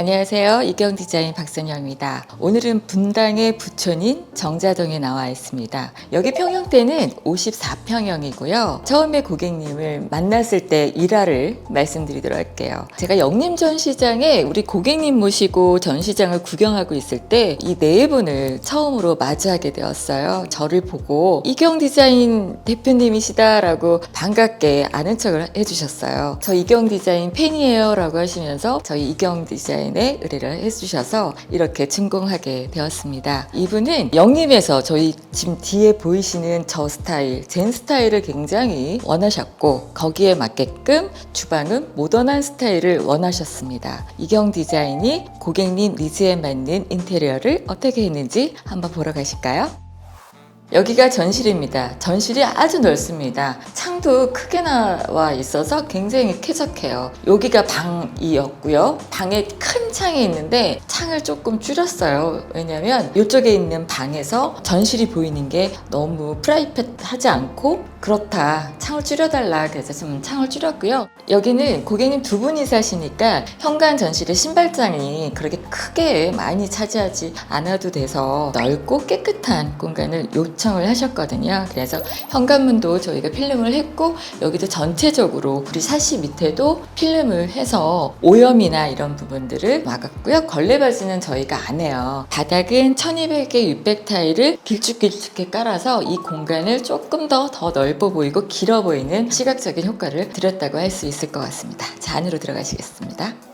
안녕하세요. 이경 디자인 박선영입니다. 오늘은 분당의 부촌인 정자동에 나와 있습니다. 여기 평형대는 54평형이고요. 처음에 고객님을 만났을 때 일화를 말씀드리도록 할게요. 제가 영림 전 시장에 우리 고객님 모시고 전시장을 구경하고 있을 때 이 네 분을 처음으로 마주하게 되었어요. 저를 보고 이경 디자인 대표님이시다라고 반갑게 아는 척을 해주셨어요. 저 이경 디자인 팬이에요라고 하시면서 저희 이경 디자인 에 의뢰를 해주셔서 이렇게 증공하게 되었습니다. 이분은 영림에서 저희 지금 뒤에 보이시는 저 스타일, 젠 스타일을 굉장히 원하셨고 거기에 맞게끔 주방은 모던한 스타일을 원하셨습니다. 이경 디자인이 고객님 니즈에 맞는 인테리어를 어떻게 했는지 한번 보러 가실까요? 여기가 전실입니다. 전실이 아주 넓습니다. 창도 크게 나와 있어서 굉장히 쾌적해요. 여기가 방이었고요. 방에 큰 창이 있는데 창을 조금 줄였어요. 왜냐면 이쪽에 있는 방에서 전실이 보이는 게 너무 프라이빗하지 않고 그렇다. 창을 줄여달라. 그래서 좀 창을 줄였고요. 여기는 고객님 두 분이 사시니까 현관 전실의 신발장이 그렇게 크게 많이 차지하지 않아도 돼서 넓고 깨끗한 공간을 요 청을 하셨거든요. 그래서 현관문도 저희가 필름을 했고 여기도 전체적으로 우리 사시 밑에도 필름을 해서 오염이나 이런 부분들을 막았고요. 걸레바지는 저희가 안 해요. 바닥은 1200개 600 타일을 길쭉길쭉하게 깔아서 이 공간을 조금 더 더 넓어 보이고 길어 보이는 시각적인 효과를 드렸다고 할 수 있을 것 같습니다. 자, 안으로 들어가시겠습니다.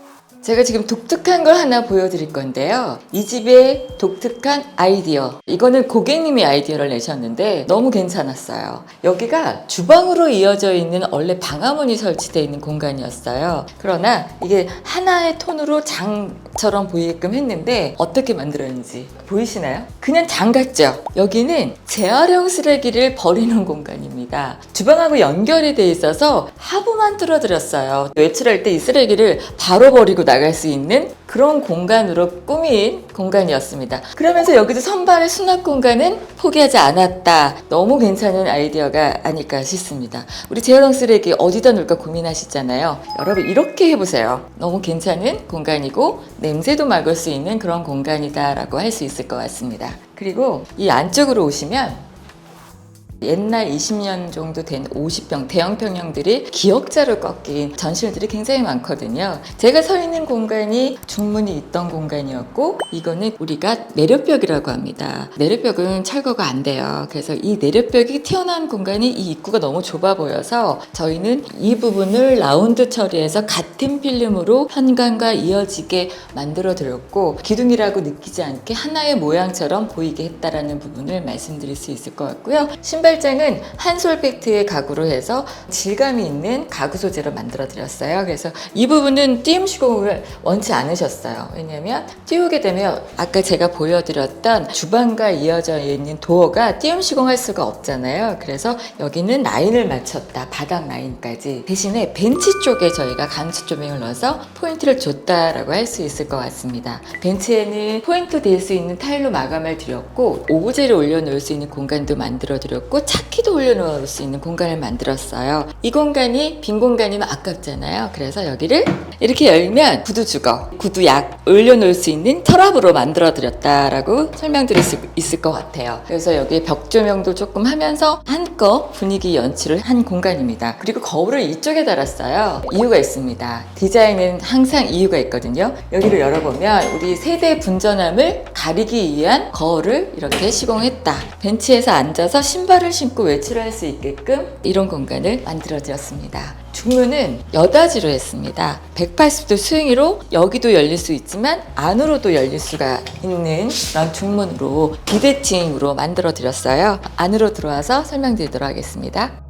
제가 지금 독특한 걸 하나 보여드릴 건데요. 이 집의 독특한 아이디어. 이거는 고객님이 아이디어를 내셨는데 너무 괜찮았어요. 여기가 주방으로 이어져 있는 원래 방화문이 설치되어 있는 공간이었어요. 그러나 이게 하나의 톤으로 장 처럼 보이게끔 했는데 어떻게 만들었는지 보이시나요? 그냥 장 같죠? 여기는 재활용 쓰레기를 버리는 공간입니다. 주방하고 연결이 돼 있어서 하부만 뚫어드렸어요. 외출할 때 이 쓰레기를 바로 버리고 나갈 수 있는 그런 공간으로 꾸민 공간이었습니다. 그러면서 여기도 선반의 수납 공간은 포기하지 않았다. 너무 괜찮은 아이디어가 아닐까 싶습니다. 우리 재활용 쓰레기 어디다 놓을까 고민하시잖아요. 여러분 이렇게 해보세요. 너무 괜찮은 공간이고 냄새도 막을 수 있는 그런 공간이다라고 할 수 있을 것 같습니다. 그리고 이 안쪽으로 오시면 옛날 20년 정도 된 50평 대형 평형들이 기역자로 꺾인 전실들이 굉장히 많거든요. 제가 서 있는 공간이 중문이 있던 공간이었고 이거는 우리가 내력벽이라고 합니다. 내력벽은 철거가 안 돼요. 그래서 이 내력벽이 튀어나온 공간이 이 입구가 너무 좁아 보여서 저희는 이 부분을 라운드 처리해서 같은 필름으로 현관과 이어지게 만들어 드렸고 기둥이라고 느끼지 않게 하나의 모양처럼 보이게 했다라는 부분을 말씀드릴 수 있을 것 같고요. 신발 장은 한솔팩트의 가구로 해서 질감이 있는 가구 소재로 만들어 드렸어요. 그래서 이 부분은 띄움 시공을 원치 않으셨어요. 왜냐면 띄우게 되면 아까 제가 보여드렸던 주방과 이어져 있는 도어가 띄움 시공할 수가 없잖아요. 그래서 여기는 라인을 맞췄다. 바닥 라인까지. 대신에 벤치 쪽에 저희가 강추 조명을 넣어서 포인트를 줬다라고 할 수 있을 것 같습니다. 벤치에는 포인트 될 수 있는 타일로 마감을 드렸고 오브제를 올려놓을 수 있는 공간도 만들어 드렸고 차 키도 올려놓을 수 있는 공간을 만들었어요. 이 공간이 빈 공간이면 아깝잖아요. 그래서 여기를 이렇게 열면 구두 주거, 구두 약 올려놓을 수 있는 서랍으로 만들어 드렸다라고 설명드릴 수 있을 것 같아요. 그래서 여기 벽 조명도 조금 하면서 한껏 분위기 연출을 한 공간입니다. 그리고 거울을 이쪽에 달았어요. 이유가 있습니다. 디자인은 항상 이유가 있거든요. 여기를 열어보면 우리 세대 분전함을 가리기 위한 거울을 이렇게 시공했다. 벤치에서 앉아서 신발을 신고 외출을 할 수 있게끔 이런 공간을 만들어 드렸습니다. 중문은 여닫이로 했습니다. 180도 스윙으로 여기도 열릴 수 있지만 안으로도 열릴 수가 있는 그런 중문으로 비대칭으로 만들어 드렸어요. 안으로 들어와서 설명드리도록 하겠습니다.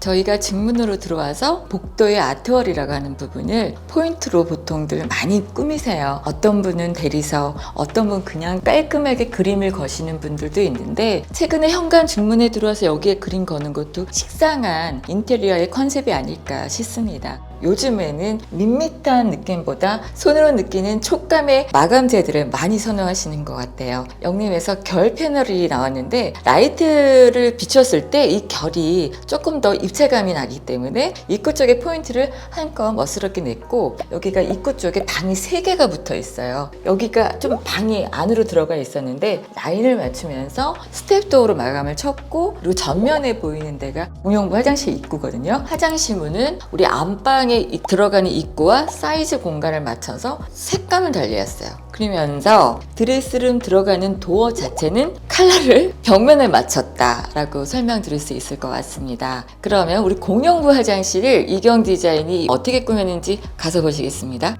저희가 직문으로 들어와서 복도의 아트월이라고 하는 부분을 포인트로 보통들 많이 꾸미세요. 어떤 분은 대리석, 어떤 분 그냥 깔끔하게 그림을 거시는 분들도 있는데 최근에 현관 중문에 들어와서 여기에 그림 거는 것도 식상한 인테리어의 컨셉이 아닐까 싶습니다. 요즘에는 밋밋한 느낌보다 손으로 느끼는 촉감의 마감재들을 많이 선호하시는 것 같아요. 영림에서 결 패널이 나왔는데 라이트를 비췄을 때 이 결이 조금 더 입체감이 나기 때문에 입구 쪽에 포인트를 한껏 멋스럽게 냈고 여기가 입구 쪽에 방이 세개가 붙어 있어요. 여기가 좀 방이 안으로 들어가 있었는데 라인을 맞추면서 스텝도어로 마감을 쳤고 그리고 전면에 보이는 데가 공용부 화장실 입구거든요. 화장실 문은 우리 안방 에 이- 들어가는 입구와 사이즈 공간을 맞춰서 색감을 달리했어요. 그러면서 드레스룸 들어가는 도어 자체는 컬러를 벽면에 맞췄다라고 설명드릴 수 있을 것 같습니다. 그러면 우리 공용부 화장실을 이경 디자인이 어떻게 꾸몄는지 가서 보시겠습니다.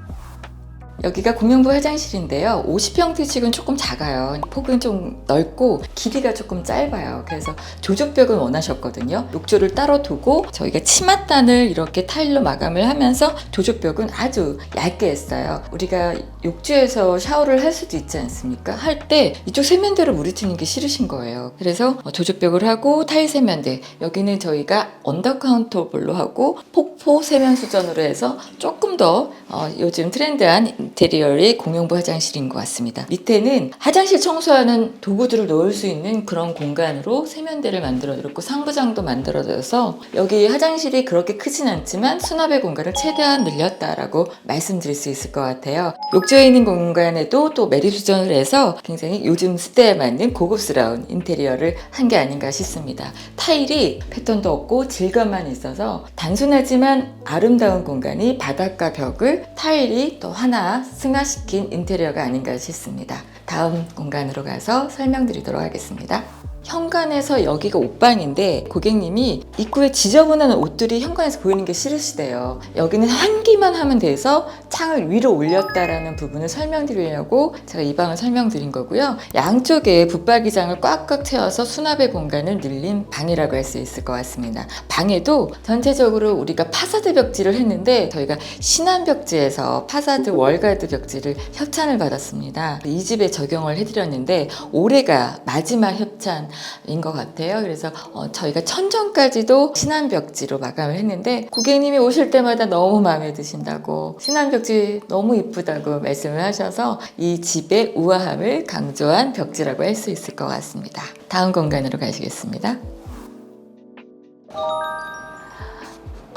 여기가 공용부 화장실인데요. 50평대씩은 조금 작아요. 폭은 좀 넓고 길이가 조금 짧아요. 그래서 조적벽을 원하셨거든요. 욕조를 따로 두고 저희가 치맛단을 이렇게 타일로 마감을 하면서 조적벽은 아주 얇게 했어요. 우리가 욕조에서 샤워를 할 수도 있지 않습니까? 할 때 이쪽 세면대로 물이 튀는 게 싫으신 거예요. 그래서 어, 조적벽을 하고 타일 세면대 여기는 저희가 언더 카운터블로 하고 폭포 세면 수전으로 해서 조금 더 어, 요즘 트렌드한 인테리어의 공용부 화장실인 것 같습니다. 밑에는 화장실 청소하는 도구들을 놓을 수 있는 그런 공간으로 세면대를 만들어드렸고 상부장도 만들어져서 여기 화장실이 그렇게 크진 않지만 수납의 공간을 최대한 늘렸다라고 말씀드릴 수 있을 것 같아요. 욕조에 있는 공간에도 또 매립 수전을 해서 굉장히 요즘 시대에 맞는 고급스러운 인테리어를 한 게 아닌가 싶습니다. 타일이 패턴도 없고 질감만 있어서 단순하지만 아름다운 공간이 바닥과 벽을 타일이 또 하나 승화시킨 인테리어가 아닌가 싶습니다. 다음 공간으로 가서 설명드리도록 하겠습니다. 현관에서 여기가 옷방인데 고객님이 입구에 지저분한 옷들이 현관에서 보이는 게 싫으시대요. 여기는 환기만 하면 돼서 창을 위로 올렸다라는 부분을 설명드리려고 제가 이 방을 설명드린 거고요. 양쪽에 붙박이장을 꽉꽉 채워서 수납의 공간을 늘린 방이라고 할 수 있을 것 같습니다. 방에도 전체적으로 우리가 파사드 벽지를 했는데 저희가 신안 벽지에서 파사드 월가드 벽지를 협찬을 받았습니다. 이 집에 적용을 해드렸는데 올해가 마지막 협찬 인 것 같아요. 그래서 어, 저희가 천정까지도 신안 벽지로 마감을 했는데 고객님이 오실 때마다 너무 마음에 드신다고 신안 벽지 너무 이쁘다고 말씀을 하셔서 이 집의 우아함을 강조한 벽지라고 할 수 있을 것 같습니다. 다음 공간으로 가시겠습니다.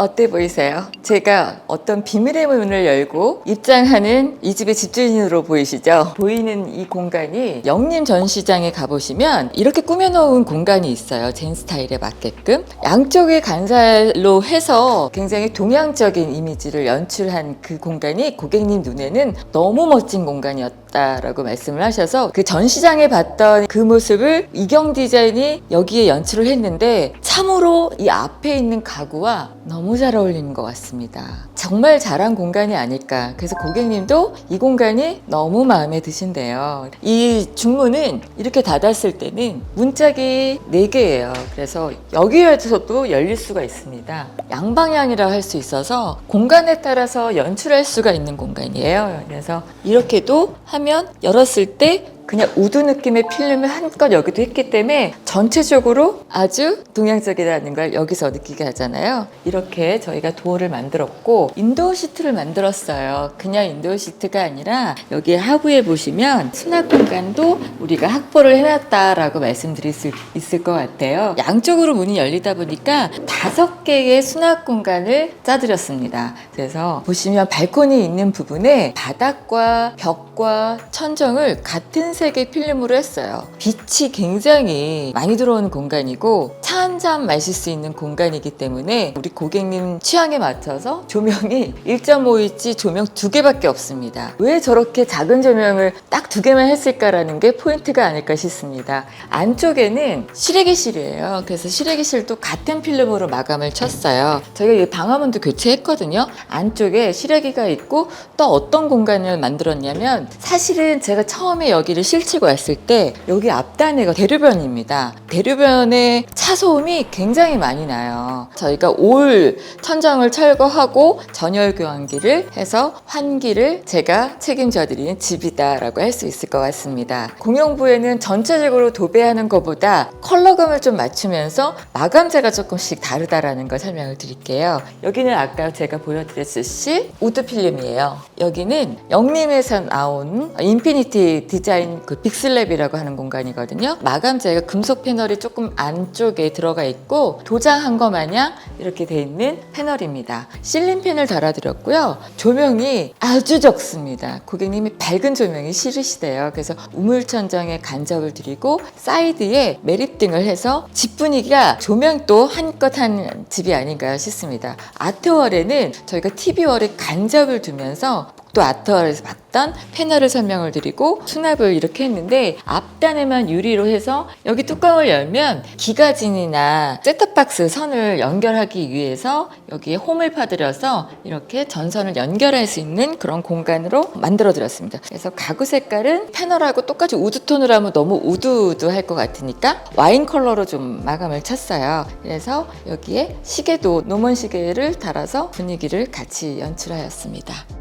어때 보이세요? 제가 어떤 비밀의 문을 열고 입장하는 이 집의 집주인으로 보이시죠? 보이는 이 공간이 영림 전시장에 가보시면 이렇게 꾸며놓은 공간이 있어요. 젠 스타일에 맞게끔. 양쪽에 간살로 해서 굉장히 동양적인 이미지를 연출한 그 공간이 고객님 눈에는 너무 멋진 공간이었다 라고 말씀을 하셔서 그 전시장에 봤던 그 모습을 이경 디자인이 여기에 연출을 했는데 참으로 이 앞에 있는 가구와 너무 잘 어울리는 것 같습니다. 정말 잘한 공간이 아닐까. 그래서 고객님도 이 공간이 너무 마음에 드신대요. 이 중문은 이렇게 닫았을 때는 문짝이 4개예요. 그래서 여기에서도 열릴 수가 있습니다. 양방향이라 할 수 있어서 공간에 따라서 연출할 수가 있는 공간이에요. 그래서 이렇게도 하면 열었을 때 그냥 우드 느낌의 필름을 한껏 여기도 했기 때문에 전체적으로 아주 동양적이라는 걸 여기서 느끼게 하잖아요. 이렇게 저희가 도어를 만들었고 인도어 시트를 만들었어요. 그냥 인도어 시트가 아니라 여기 하부에 보시면 수납 공간도 우리가 확보를 해놨다라고 말씀드릴 수 있을 것 같아요. 양쪽으로 문이 열리다 보니까 다섯 개의 수납 공간을 짜드렸습니다. 그래서 보시면 발코니 있는 부분에 바닥과 벽 과 천정을 같은 색의 필름으로 했어요. 빛이 굉장히 많이 들어오는 공간이고 차 한 잔 마실 수 있는 공간이기 때문에 우리 고객님 취향에 맞춰서 조명이 1.5인치 조명 두 개밖에 없습니다. 왜 저렇게 작은 조명을 딱 두 개만 했을까라는 게 포인트가 아닐까 싶습니다. 안쪽에는 실외기실이에요. 그래서 실외기실도 같은 필름으로 마감을 쳤어요. 저희가 이 방화문도 교체했거든요. 안쪽에 실외기가 있고 또 어떤 공간을 만들었냐면 사실은 제가 처음에 여기를 실치고 왔을 때 여기 앞단에가 대류변입니다. 대류변에 차 소음이 굉장히 많이 나요. 저희가 올 천정을 철거하고 전열 교환기를 해서 환기를 제가 책임져 드리는 집이다라고 할 수 있을 것 같습니다. 공용부에는 전체적으로 도배하는 것보다 컬러감을 좀 맞추면서 마감재가 조금씩 다르다라는 걸 설명을 드릴게요. 여기는 아까 제가 보여드렸듯이 우드 필름이에요. 여기는 영림에서 나온 인피니티 디자인 그 빅슬랩이라고 하는 공간이거든요. 마감재가 금속 패널이 조금 안쪽에 들어가 있고 도장한 거 마냥 이렇게 돼 있는 패널입니다. 실린 펜을 달아드렸고요. 조명이 아주 적습니다. 고객님이 밝은 조명이 싫으시대요. 그래서 우물천정에 간접을 드리고 사이드에 매립등을 해서 집 분위기가 조명도 한껏 한 집이 아닌가 싶습니다. 아트월에는 저희가 TV월에 간접을 두면서 또 아트월에서 봤던 패널을 설명을 드리고 수납을 이렇게 했는데 앞단에만 유리로 해서 여기 뚜껑을 열면 기가진이나 셋탑박스 선을 연결하기 위해서 여기에 홈을 파들여서 이렇게 전선을 연결할 수 있는 그런 공간으로 만들어 드렸습니다. 그래서 가구 색깔은 패널하고 똑같이 우드톤으로 하면 너무 우드우드할 것 같으니까 와인 컬러로 좀 마감을 쳤어요. 그래서 여기에 시계도 노먼 시계를 달아서 분위기를 같이 연출하였습니다.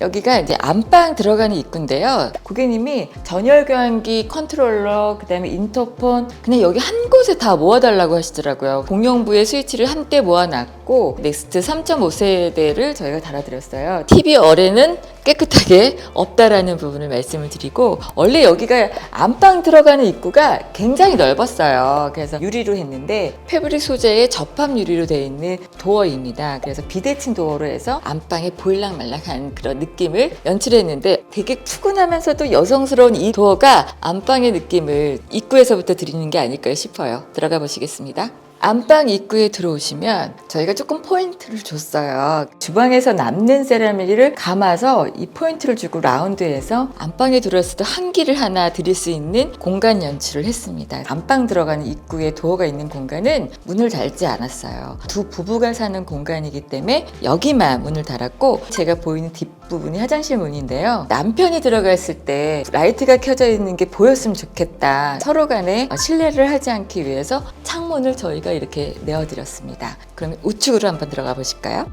여기가 이제 안방 들어가는 입구인데요. 고객님이 전열 교환기 컨트롤러, 그다음에 인터폰 그냥 여기 한 곳에 다 모아달라고 하시더라고요. 공용부의 스위치를 한때 모아놨고 넥스트 3.5세대를 저희가 달아드렸어요. TV 어레는 깨끗하게 없다라는 부분을 말씀을 드리고 원래 여기가 안방 들어가는 입구가 굉장히 넓었어요. 그래서 유리로 했는데 패브릭 소재의 접합 유리로 되어 있는 도어입니다. 그래서 비대칭 도어로 해서 안방에 보일락말락한 그런 느낌을 연출했는데 되게 푸근하면서도 여성스러운 이 도어가 안방의 느낌을 입구에서부터 드리는 게 아닐까 싶어요. 들어가 보시겠습니다. 안방 입구에 들어오시면 저희가 조금 포인트를 줬어요. 주방에서 남는 세라믹을 감아서 이 포인트를 주고 라운드해서 안방에 들어왔을 때 한기를 하나 드릴 수 있는 공간 연출을 했습니다. 안방 들어가는 입구에 도어가 있는 공간은 문을 달지 않았어요. 두 부부가 사는 공간이기 때문에 여기만 문을 달았고 제가 보이는 뒷 부분이 화장실 문인데요. 남편이 들어갔을 때 라이트가 켜져 있는 게 보였으면 좋겠다. 서로 간에 신뢰를 하지 않기 위해서 창문을 저희가 이렇게 내어드렸습니다. 그러면 우측으로 한번 들어가 보실까요?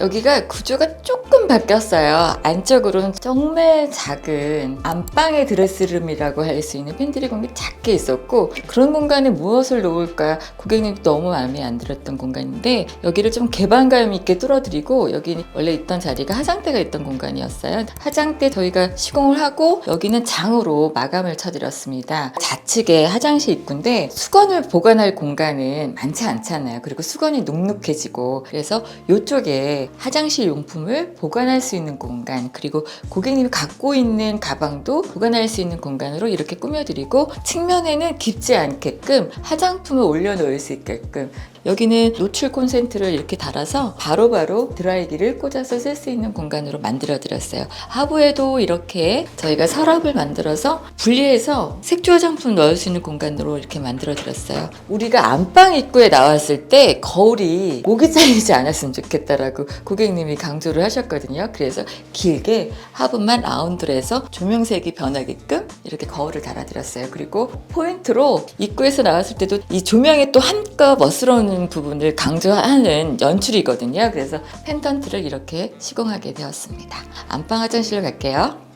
여기가 구조가 조금 바뀌었어요. 안쪽으로는 정말 작은 안방의 드레스룸이라고 할 수 있는 팬트리 공간이 작게 있었고 그런 공간에 무엇을 놓을까 고객님 너무 마음에 안 들었던 공간인데 여기를 좀 개방감 있게 뚫어드리고 여기 원래 있던 자리가 화장대가 있던 공간이었어요. 화장대 저희가 시공을 하고 여기는 장으로 마감을 쳐드렸습니다. 좌측에 화장실 입구인데 수건을 보관할 공간은 많지 않잖아요. 그리고 수건이 눅눅해지고 그래서 이쪽에 화장실 용품을 보관할 수 있는 공간 그리고 고객님이 갖고 있는 가방도 보관할 수 있는 공간으로 이렇게 꾸며드리고 측면에는 깊지 않게끔 화장품을 올려놓을 수 있게끔 여기는 노출 콘센트를 이렇게 달아서 바로 바로 드라이기를 꽂아서 쓸 수 있는 공간으로 만들어 드렸어요. 하부에도 이렇게 저희가 서랍을 만들어서 분리해서 색조 화장품 넣을 수 있는 공간으로 이렇게 만들어 드렸어요. 우리가 안방 입구에 나왔을 때 거울이 목이 잘리지 않았으면 좋겠다라고 고객님이 강조를 하셨 거든요. 그래서 길게 하부만 라운드를 해서 조명색이 변하게끔 이렇게 거울을 달아드렸어요. 그리고 포인트로 입구에서 나왔을 때도 이 조명이 또 한껏 멋스러운 부분을 강조하는 연출이거든요. 그래서 펜던트를 이렇게 시공하게 되었습니다. 안방 화장실로 갈게요.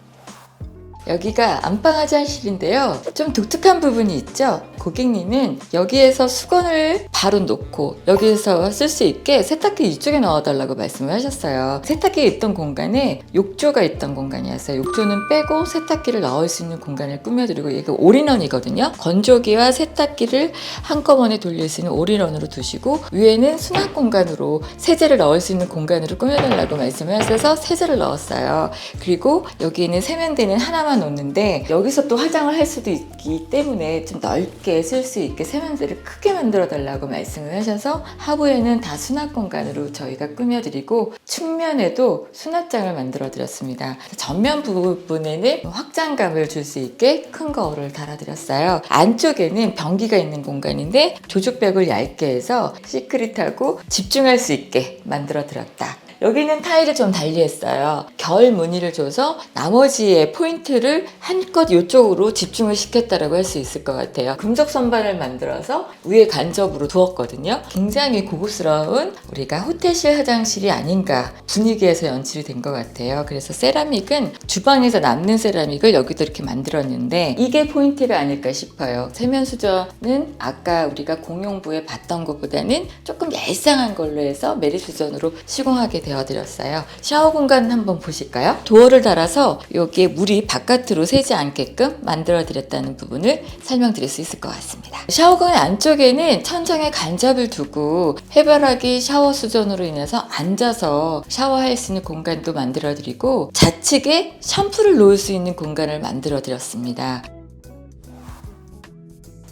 여기가 안방 화장실인데요. 좀 독특한 부분이 있죠. 고객님은 여기에서 수건을 바로 놓고 여기에서 쓸 수 있게 세탁기 이쪽에 넣어달라고 말씀을 하셨어요. 세탁기에 있던 공간에 욕조가 있던 공간이었어요. 욕조는 빼고 세탁기를 넣을 수 있는 공간을 꾸며드리고 이게 올인원이거든요. 건조기와 세탁기를 한꺼번에 돌릴 수 있는 올인원으로 두시고 위에는 수납 공간으로 세제를 넣을 수 있는 공간으로 꾸며달라고 말씀을 하셔서 세제를 넣었어요. 그리고 여기는 세면대는 하나만 놓는데 여기서 또 화장을 할 수도 있기 때문에 좀 넓게 쓸 수 있게 세면대를 크게 만들어 달라고 말씀을 하셔서 하부에는 다 수납 공간으로 저희가 꾸며드리고 측면에도 수납장을 만들어 드렸습니다. 전면 부분에는 확장감을 줄 수 있게 큰 거울을 달아드렸어요. 안쪽에는 변기가 있는 공간인데 조죽벽을 얇게 해서 시크릿하고 집중할 수 있게 만들어 드렸다. 여기는 타일을 좀 달리했어요. 결 무늬를 줘서 나머지의 포인트를 한껏 이쪽으로 집중을 시켰다라고 할 수 있을 것 같아요. 금속 선반을 만들어서 위에 간접으로 두었거든요. 굉장히 고급스러운 우리가 호텔실 화장실이 아닌가 분위기에서 연출이 된 것 같아요. 그래서 세라믹은 주방에서 남는 세라믹을 여기도 이렇게 만들었는데 이게 포인트가 아닐까 싶어요. 세면 수전은 아까 우리가 공용부에 봤던 것보다는 조금 얄쌍한 걸로 해서 메리 수전으로 시공하게 되 어드렸어요. 샤워 공간 한번 보실까요? 도어를 달아서 여기에 물이 바깥으로 새지 않게끔 만들어 드렸다는 부분을 설명드릴 수 있을 것 같습니다. 샤워공 안쪽에는 천장에 간접을 두고 해바라기 샤워 수전으로 인해서 앉아서 샤워할 수 있는 공간도 만들어 드리고 좌측에 샴푸를 놓을 수 있는 공간을 만들어 드렸습니다.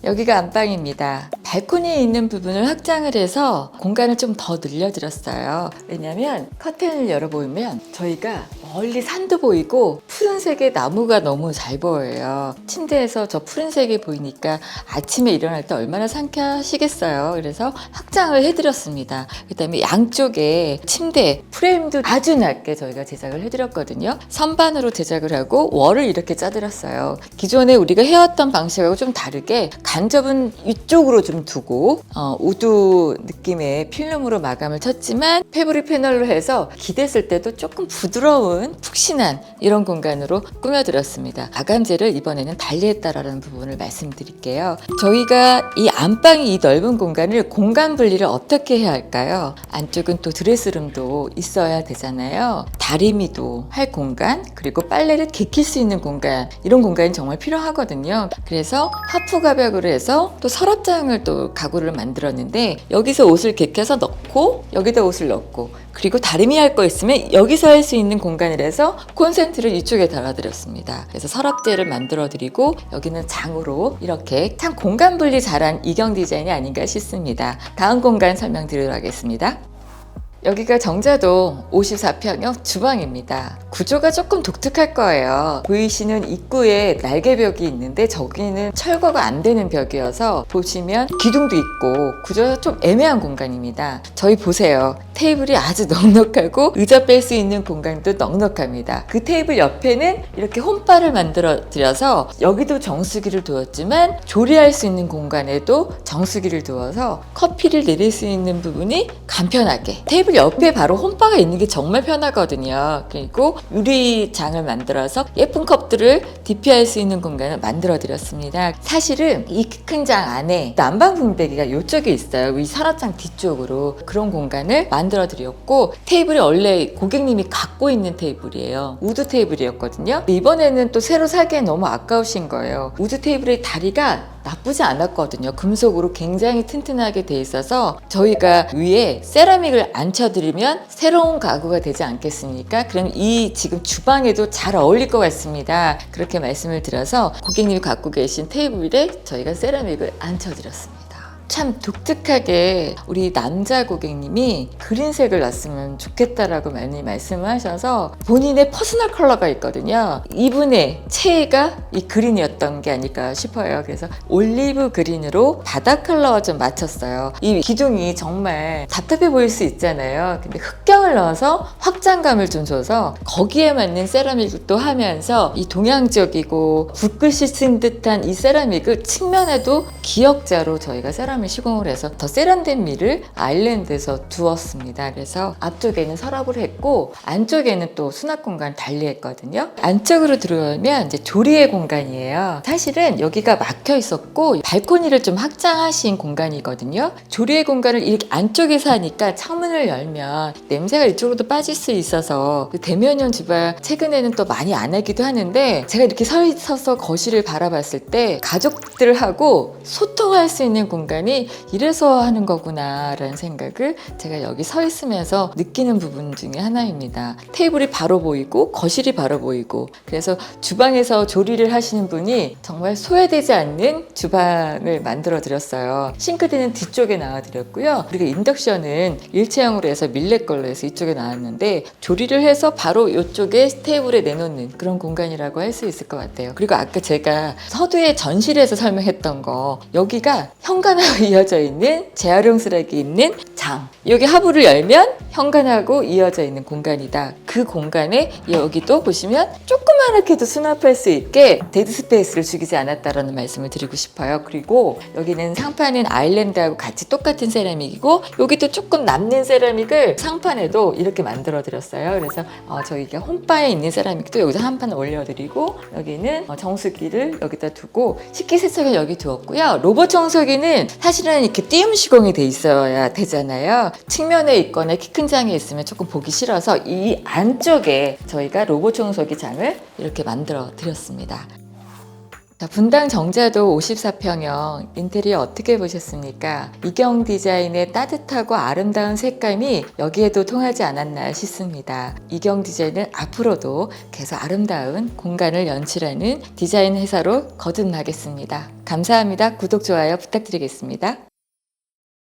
여기가 안방입니다. 발코니에 있는 부분을 확장을 해서 공간을 좀 더 늘려드렸어요. 왜냐면 커튼을 열어보면 저희가 멀리 산도 보이고 푸른색의 나무가 너무 잘 보여요. 침대에서 저 푸른색이 보이니까 아침에 일어날 때 얼마나 상쾌하시겠어요. 그래서 확장을 해드렸습니다. 그 다음에 양쪽에 침대 프레임도 아주 낮게 저희가 제작을 해드렸거든요. 선반으로 제작을 하고 월을 이렇게 짜드렸어요. 기존에 우리가 해왔던 방식하고 좀 다르게 간접은 이쪽으로 좀 두고 어, 우드 느낌의 필름으로 마감을 쳤지만 패브릭 패널로 해서 기댔을 때도 조금 부드러운 푹신한 이런 공간으로 꾸며드렸습니다. 마감재를 이번에는 달리했다라는 부분을 말씀드릴게요. 저희가 이 안방이 이 넓은 공간을 공간 분리를 어떻게 해야 할까요? 안쪽은 또 드레스룸도 있어야 되잖아요. 다리미도 할 공간 그리고 빨래를 개킬 수 있는 공간 이런 공간이 정말 필요하거든요. 그래서 하프 가벽으로 해서 또 서랍장을 또 가구를 만들었는데 여기서 옷을 개켜서 넣고 여기다 옷을 넣고 그리고 다리미 할 거 있으면 여기서 할 수 있는 공간 을 해서 콘센트를 이쪽에 달아드렸습니다. 그래서 서랍재를 만들어드리고 여기는 장으로 이렇게 참 공간 분리 잘한 이경 디자인이 아닌가 싶습니다. 다음 공간 설명드리도록 하겠습니다. 여기가 정자동 54평형 주방입니다. 구조가 조금 독특할 거예요. 보이시는 입구에 날개벽이 있는데 저기는 철거가 안 되는 벽이어서 보시면 기둥도 있고 구조가 좀 애매한 공간입니다. 저희 보세요. 테이블이 아주 넉넉하고 의자 뺄 수 있는 공간도 넉넉합니다. 그 테이블 옆에는 이렇게 홈바를 만들어 드려서 여기도 정수기를 두었지만 조리할 수 있는 공간에도 정수기를 두어서 커피를 내릴 수 있는 부분이 간편하게 테이블 옆에 바로 홈바가 있는 게 정말 편하거든요. 그리고 유리장을 만들어서 예쁜 컵들을 DP할 수 있는 공간을 만들어 드렸습니다. 사실은 이 큰 장 안에 난방 분배기가 이쪽에 있어요. 이 서랍장 뒤쪽으로 그런 공간을 만들어 드렸고 테이블이 원래 고객님이 갖고 있는 테이블이에요. 우드 테이블이었거든요. 이번에는 또 새로 사기엔 너무 아까우신 거예요. 우드 테이블의 다리가 나쁘지 않았거든요. 금속으로 굉장히 튼튼하게 돼 있어서 저희가 위에 세라믹을 앉혀드리면 새로운 가구가 되지 않겠습니까? 그럼 이 지금 주방에도 잘 어울릴 것 같습니다. 그렇게 말씀을 드려서 고객님이 갖고 계신 테이블에 저희가 세라믹을 앉혀드렸습니다. 참 독특하게 우리 남자 고객님이 그린색을 놨으면 좋겠다라고 많이 말씀을 하셔서 본인의 퍼스널 컬러가 있거든요. 이분의 최애가 이 그린이었던 게 아닐까 싶어요. 그래서 올리브 그린으로 바닥 컬러와 좀 맞췄어요. 이 기둥이 정말 답답해 보일 수 있잖아요. 근데 흑경을 넣어서 확장감을 좀 줘서 거기에 맞는 세라믹을 또 하면서 이 동양적이고 붓글씨 쓴 듯한 이 세라믹을 측면에도 기역자로 저희가 세라믹 시공을 해서 더 세련된 미를 아일랜드에서 두었습니다. 그래서 앞쪽에는 서랍을 했고 안쪽에는 또 수납 공간 달리 했거든요. 안쪽으로 들어오면 이제 조리의 공간이에요. 사실은 여기가 막혀 있었고 발코니를 좀 확장하신 공간이거든요. 조리의 공간을 이렇게 안쪽에서 하니까 창문을 열면 냄새가 이쪽으로도 빠질 수 있어서 그 대면형 주방 최근에는 또 많이 안 하기도 하는데 제가 이렇게 서 있어서 거실을 바라봤을 때 가족들하고 소통할 수 있는 공간이 이래서 하는 거구나라는 생각을 제가 여기 서 있으면서 느끼는 부분 중에 하나입니다. 테이블이 바로 보이고 거실이 바로 보이고 그래서 주방에서 조리를 하시는 분이 정말 소외되지 않는 주방을 만들어 드렸어요. 싱크대는 뒤쪽에 나와 드렸고요. 그리고 인덕션은 일체형으로 해서 밀렛 걸로 해서 이쪽에 나왔는데 조리를 해서 바로 이쪽에 테이블에 내놓는 그런 공간이라고 할 수 있을 것 같아요. 그리고 아까 제가 서두에 전실에서 설명했던 거 여기가 현관하고 이어져 있는 재활용스러기 있는 장. 여기 하부를 열면 현관하고 이어져 있는 공간이다. 그 공간에 여기도 보시면 조그맣게도 수납할 수 있게 데드 스페이스를 죽이지 않았다라는 말씀을 드리고 싶어요. 그리고 여기는 상판은 아일랜드하고 같이 똑같은 세라믹이고 여기도 조금 남는 세라믹을 상판에도 이렇게 만들어 드렸어요. 그래서 어, 저희가 홈바에 있는 세라믹도 여기서 한 판 올려드리고 여기는 어, 정수기를 여기다 두고 식기세척을 여기 두었고요. 로봇 청소기는 사실은 이렇게 띄움 시공이 돼 있어야 되잖아요. 측면에 있거나 키 큰 장에 있으면 조금 보기 싫어서 이 안쪽에 저희가 로봇 청소기 장을 이렇게 만들어 드렸습니다. 자, 분당 정자도 54평형 인테리어 어떻게 보셨습니까? 이경 디자인의 따뜻하고 아름다운 색감이 여기에도 통하지 않았나 싶습니다. 이경 디자인은 앞으로도 계속 아름다운 공간을 연출하는 디자인 회사로 거듭나겠습니다. 감사합니다. 구독, 좋아요 부탁드리겠습니다.